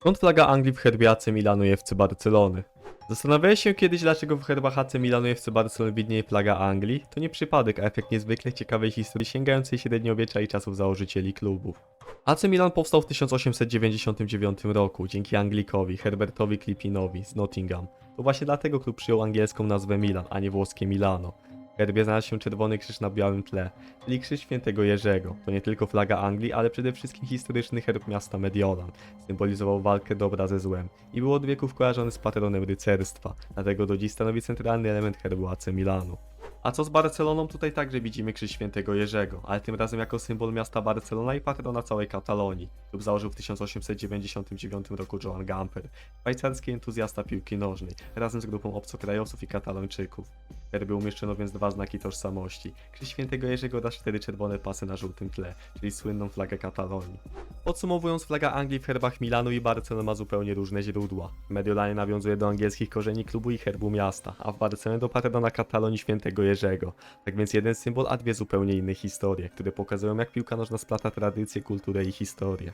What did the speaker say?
Skąd flaga Anglii w herbie AC Milanu i FC Barcelony? Zastanawiałeś się kiedyś, dlaczego w herbach AC Milanu i FC Barcelony widnieje flaga Anglii? To nie przypadek, a efekt niezwykle ciekawej historii sięgającej średniowiecza i czasów założycieli klubów. AC Milan powstał w 1899 roku dzięki Anglikowi, Herbertowi Clippinowi z Nottingham. To właśnie dlatego klub przyjął angielską nazwę Milan, a nie włoskie Milano. Herbie znalazł się czerwony krzyż na białym tle, czyli krzyż świętego Jerzego. To nie tylko flaga Anglii, ale przede wszystkim historyczny herb miasta Mediolan. Symbolizował walkę dobra ze złem i był od wieków kojarzony z patronem rycerstwa, dlatego do dziś stanowi centralny element herbu AC Milanu. A co z Barceloną? Tutaj także widzimy krzyż świętego Jerzego, ale tym razem jako symbol miasta Barcelona i patrona całej Katalonii. Klub założył w 1899 roku Joan Gamper, szwajcarski entuzjasta piłki nożnej, razem z grupą obcokrajowców i katalończyków. Herbie umieszczono więc dwa znaki tożsamości. Krzyż świętego Jerzego oraz cztery czerwone pasy na żółtym tle, czyli słynną flagę Katalonii. Podsumowując, flaga Anglii w herbach Milanu i Barcelony ma zupełnie różne źródła. Mediolanie nawiązuje do angielskich korzeni klubu i herbu miasta, a w Barcelonie do patrona Katalonii świętego Jerzego. Tak więc jeden symbol, a dwie zupełnie inne historie, które pokazują jak piłka nożna splata tradycję, kulturę i historię.